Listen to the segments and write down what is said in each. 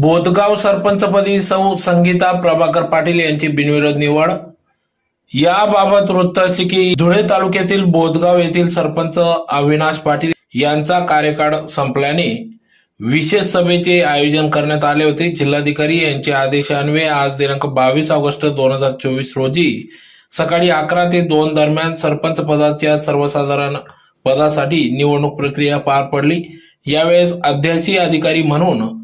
बोधगाव सरपंचपदी सौ संगीता प्रभाकर पाटील यांची बिनविरोध निवड. याबाबत वृत्त असे की धुळे तालुक्यातील बोधगाव येथील सरपंच अविनाश पाटील यांचा कार्यकाळ संपल्याने विशेष सभेचे आयोजन करण्यात आले होते. जिल्हाधिकारी यांच्या आदेशान्वये आज दिनांक बावीस ऑगस्ट दोन हजार चोवीस रोजी सकाळी अकरा ते दोन दरम्यान सरपंच पदाच्या सर्वसाधारण पदासाठी निवडणूक प्रक्रिया पार पडली. यावेळेस अध्यक्षीय अधिकारी म्हणून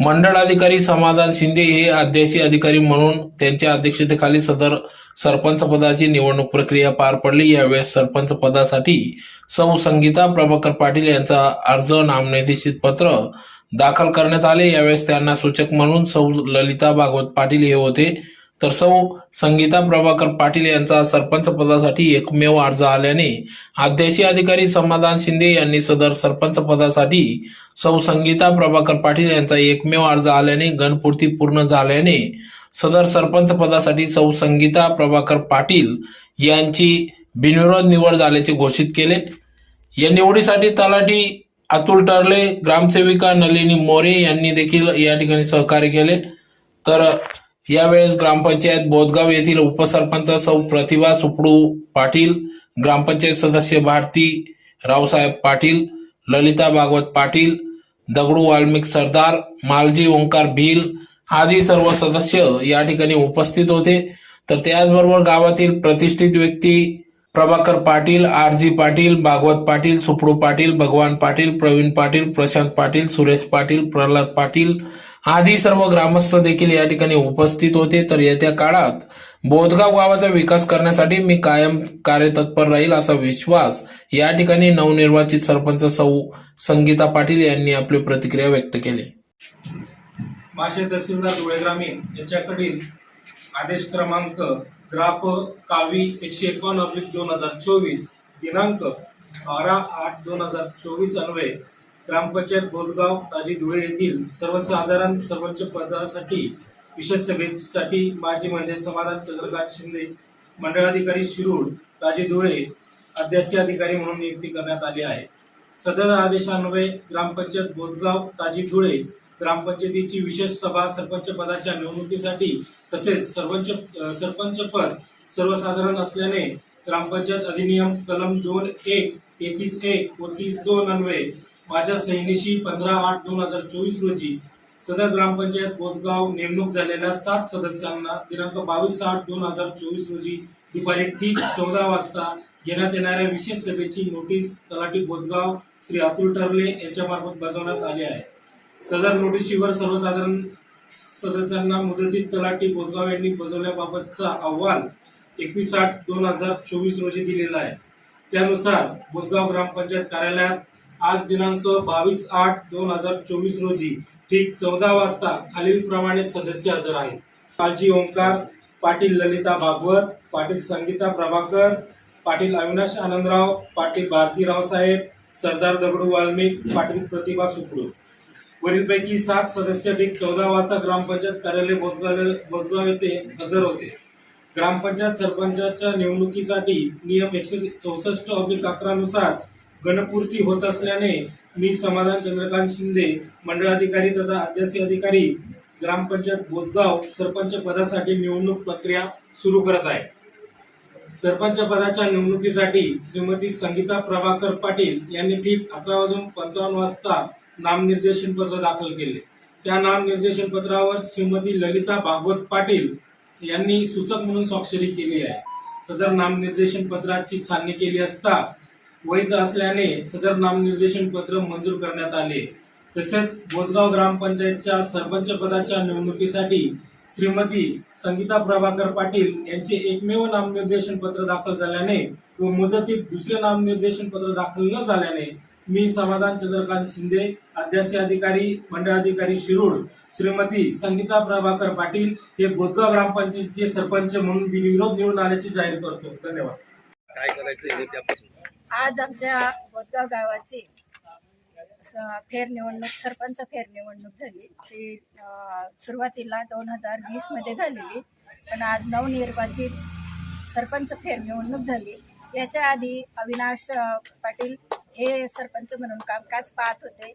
मंडळ अधिकारी समाधान शिंदे हे आद्याशी अधिकारी म्हणून त्यांच्या अध्यक्षतेखाली सदर सरपंच पदाची निवडणूक प्रक्रिया पार पडली. यावेळेस सरपंच पदासाठी सौ संगीता प्रभाकर पाटील यांचा अर्ज नामनिर्देशित पत्र दाखल करण्यात आले. यावेळेस त्यांना सूचक म्हणून सौ ललिता भागवत पाटील हे होते. तर सौ संगीता प्रभाकर पाटील यांचा सरपंच पदासाठी एकमेव अर्ज आल्याने अध्यक्षीय अधिकारी समाधान शिंदे यांनी सदर सरपंच पदासाठी सौ संगीता प्रभाकर पाटील यांचा एकमेव अर्ज आल्याने गणपूर्ती पूर्ण झाल्याने सदर सरपंच पदासाठी सौ संगीता प्रभाकर पाटील यांची बिनविरोध निवड झाल्याचे घोषित केले. या निवडीसाठी तलाठी अतुल टर्ले ग्रामसेविका नलिनी मोरे यांनी देखील या ठिकाणी सहकार्य केले. तर यावेळेस ग्रामपंचायत बोधगाव येथील उपसरपंच सौ प्रतिभा सुपडू पाटील ग्रामपंचायत सदस्य भारती रावसाहेब पाटील ललिता भागवत पाटील दगडू वाल्मिक सरदार मालजी ओंकार भील आदी सर्व सदस्य या ठिकाणी उपस्थित होते. तर त्याचबरोबर गावातील प्रतिष्ठित व्यक्ती प्रभाकर पाटील आर जी पाटील भागवत पाटील सुपडू पाटील भगवान पाटील प्रवीण पाटील प्रशांत पाटील सुरेश पाटील प्रल्हाद पाटील आधी सर्व ग्रामस्थ देखील या ठिकाणी उपस्थित होते. तर येत्या काळात बोधगाव गावाचा विकास करण्यासाठी मी कायम कार्यतत्पर राहील असा विश्वास या ठिकाणी नवनिर्वाचित सरपंच सौ संगीता पाटील यांनी आपली प्रतिक्रिया व्यक्त केली. माशे तहसीलदार धुळे ग्रामीण यांच्याकडील आदेश क्रमांक ग्राफ कावी एकशे एकोण अब्लिक दोन हजार चोवीस दिनांक बारा आठ दोन हजार चोवीस अन्वये ग्रामपंचायत बोधगाव ताजी धुळे येथील सर्वसाधारण सर्वोच्च पदासाठी विशेष सभेसाठी माजी म्हणजे समाधान चंद्रकांत शिंदे मंडळाधिकारी शिरूर ताजी धुळे अध्यक्षीय अधिकारी म्हणून नियुक्ती करण्यात आली आहे. सदर आदेशान्वये ग्रामपंचायत बोधगाव ताजी धुळे ग्रामपंचायतीची विशेष सभा सरपंच पदाच्या निवडणुकीसाठी तसेच सरपंच सरपंच पद सर्वसाधारण असल्याने ग्रामपंचायत अधिनियम कलम दोन एक तेहतीस एक व तीस दोन अन्वये माझ्या सैनिशी पंधरा आठ दोन हजार चोवीस रोजी सदर ग्रामपंचायत बोधगाव नेमणूक झालेल्या सात सदस्यांना दिनांक बावीस आठ दोन हजार चोवीस रोजी दुपारी ठीक चौदा वाजता घेण्यात येणाऱ्या विशेष सभेची नोटीस तलाठी बोधगाव श्री अतुल टर्ले यांच्यामार्फत बजावण्यात आली आहे. सदर नोटीशीवर सर्वसाधारण सदस्यांना मुदतीत तलाठी बोधगाव यांनी बजावल्याबाबतचा अहवाल एकवीस आठ दोन हजार चोवीस रोजी दिलेला आहे. त्यानुसार बोधगाव ग्रामपंचायत कार्यालयात आज दिनांक बावीस आठ दोन हजार चोवीस रोजी ठीक चौदा वाजता खालीलप्रमाणे सदस्य हजर आहेत. कालजी ओंकार पाटील ललिता भागवत पाटील संगीता प्रभाकर पाटील अविनाश आनंदराव पाटील भारतीराव साहेब सरदार दगडू वाल्मिक पाटील प्रतिभा सुकडू. वरीलपैकी सात सदस्य ठीक चौदा वाजता ग्रामपंचायत कार्यालय बोधगाव बोधगाव येथे हजर होते. ग्रामपंचायत सरपंचाच्या निवडणुकीसाठी नियम एकशे चौसष्ट अब्लिक अकरानुसार गणपूर्ती होत असल्याने मी समाधान चंद्रकांत शिंदे मंडळाधिकारी तथा अध्यासी अधिकारी ग्रामपंचायत बोधगाव सरपंच पदासाठी निवडणूक प्रक्रिया सुरू करत आहे. सरपंच पदाच्या निवडणुकीसाठी श्रीमती संगीता प्रभाकर पाटील यांनी ठीक अकरा वाजून पंचावन्न वाजता नामनिर्देशन पत्र दाखल केले. त्या नामनिर्देशन पत्रावर श्रीमती ललिता भागवत पाटील यांनी सूचक म्हणून स्वाक्षरी केली आहे. सदर नामनिर्देशन पत्राची छाननी केली असता वैध असल्याने सदर नामनिर्देशन पत्र मंजूर करण्यात आले. तसेच बोधगाव ग्रामपंचायतच्या सरपंच पदाच्या निवडणुकीसाठी श्रीमती संगीता प्रभाकर पाटील यांचे एकमेव नामनिर्देशन पत्र दाखल झाल्याने व मुदतीत दुसरे नामनिर्देशन पत्र दाखल न झाल्याने मी समाधान चंद्रकांत शिंदे अध्यासी अधिकारी मंडळ अधिकारी शिरूर श्रीमती संगीता प्रभाकर पाटील हे बोधगाव ग्रामपंचायतीचे सरपंच म्हणून बिनविरोध निवडून आल्याचे जाहीर करतो. धन्यवाद. काय करायचं आज आमच्या बोदगाव गावाची स- फेर निवडणूक सरपंच फेर निवडणूक झाली. ती सुरुवातीला दोन हजार वीसमध्ये झालेली पण आज नवनिर्वाचित सरपंच फेर निवडणूक झाली. याच्या आधी अविनाश पाटील हे सरपंच म्हणून कामकाज पाहत होते.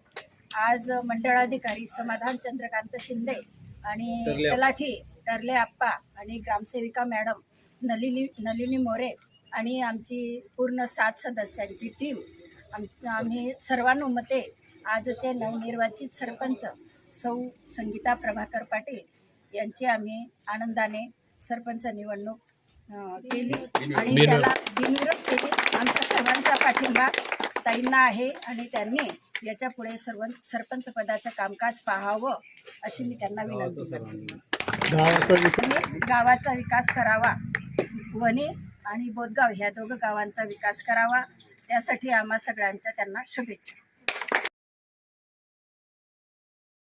आज मंडळाधिकारी समाधान चंद्रकांत शिंदे आणि. तलाठी टर्ले आप्पा आणि ग्रामसेविका मॅडम नलिनी नलिनी मोरे आणि आमची पूर्ण सात सदस्यांची टीम आम आम्ही सर्वानुमते आजचे नवनिर्वाचित सरपंच सौ संगीता प्रभाकर पाटील यांची आम्ही आनंदाने सरपंच निवडणूक केली. आणि. त्याला बिनविरोध केली. आमच्या सर्वांचा पाठिंबा ताईंना आहे आणि त्यांनी याच्यापुढे सर्व सरपंच पदाचं कामकाज पाहावं अशी मी त्यांना विनंती करते. गावाचा विकास करावा. वणी आणि बोधगाव ह्या दोघं गावांचा विकास करावा. त्यासाठी आम्हा सगळ्यांच्या त्यांना शुभेच्छा.